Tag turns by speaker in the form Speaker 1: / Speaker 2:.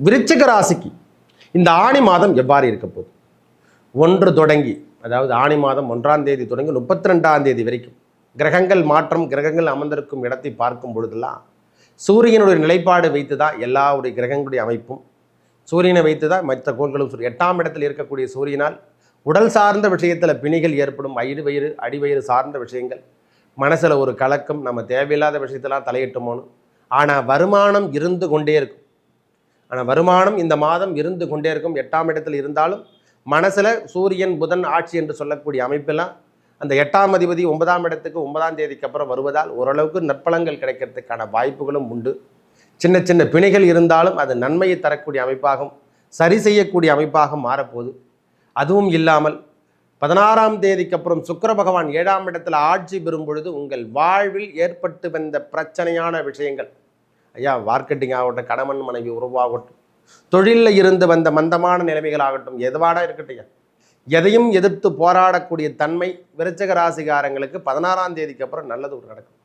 Speaker 1: விருச்சிக ராசிக்கு இந்த ஆணி மாதம் எவ்வாறு இருக்க போகுது? ஒன்று தொடங்கி அதாவது ஆணி மாதம் ஒன்றாம் தேதி தொடங்கி முப்பத்தி ரெண்டாம் தேதி வரைக்கும் கிரகங்கள் மாற்றம் கிரகங்கள் அமர்ந்திருக்கும் இடத்தை பார்க்கும் பொழுதெல்லாம் சூரியனுடைய நிலைப்பாடு வைத்து தான் எல்லாருடைய கிரகங்களுடைய அமைப்பும் சூரியனை வைத்து தான் மற்ற கோள்களும் சூரிய எட்டாம் இடத்தில் இருக்கக்கூடிய சூரியனால் உடல் சார்ந்த விஷயத்தில் பிணிகள் ஏற்படும் வயிறு வயிறு அடிவயிறு சார்ந்த விஷயங்கள் மனசில் ஒரு கலக்கம் நம்ம தேவையில்லாத விஷயத்தெல்லாம் தலையிட்டுமோனும் ஆனால் வருமானம் இருந்து கொண்டே இருக்கும். ஆனால் வருமானம் இந்த மாதம் இருந்து கொண்டே இருக்கும். எட்டாம் இடத்தில் இருந்தாலும் மனசில் சூரியன் புதன் ஆட்சி என்று சொல்லக்கூடிய அமைப்பெல்லாம் அந்த எட்டாம் அதிபதி ஒன்பதாம் இடத்துக்கு ஒன்பதாம் தேதிக்கு அப்புறம் வருவதால் ஓரளவுக்கு நற்பலங்கள் கிடைக்கிறதுக்கான வாய்ப்புகளும் உண்டு. சின்ன சின்ன பிணைகள் இருந்தாலும் அது நன்மையை தரக்கூடிய அமைப்பாகவும் சரி செய்யக்கூடிய அமைப்பாக மாறப்போகுது. அதுவும் இல்லாமல் பதினாறாம் தேதிக்கு அப்புறம் சுக்கர பகவான் ஏழாம் இடத்தில் ஆட்சி பெறும் பொழுது உங்கள் வாழ்வில் ஏற்பட்டு வந்த பிரச்சனையான விஷயங்கள் ஐயா மார்க்கெட்டிங் ஆகட்டும் கணவன் மனைவி உறவாகட்டும் தொழிலில் இருந்து வந்த மந்தமான நிலைமைகள் ஆகட்டும் எதுவாடா இருக்கட்டும் எதையும் எதிர்த்து போராடக்கூடிய தன்மை விருச்சக ராசிகாரங்களுக்கு பதினாறாம் தேதிக்கு அப்புறம் நல்லது ஒரு நடக்கும்.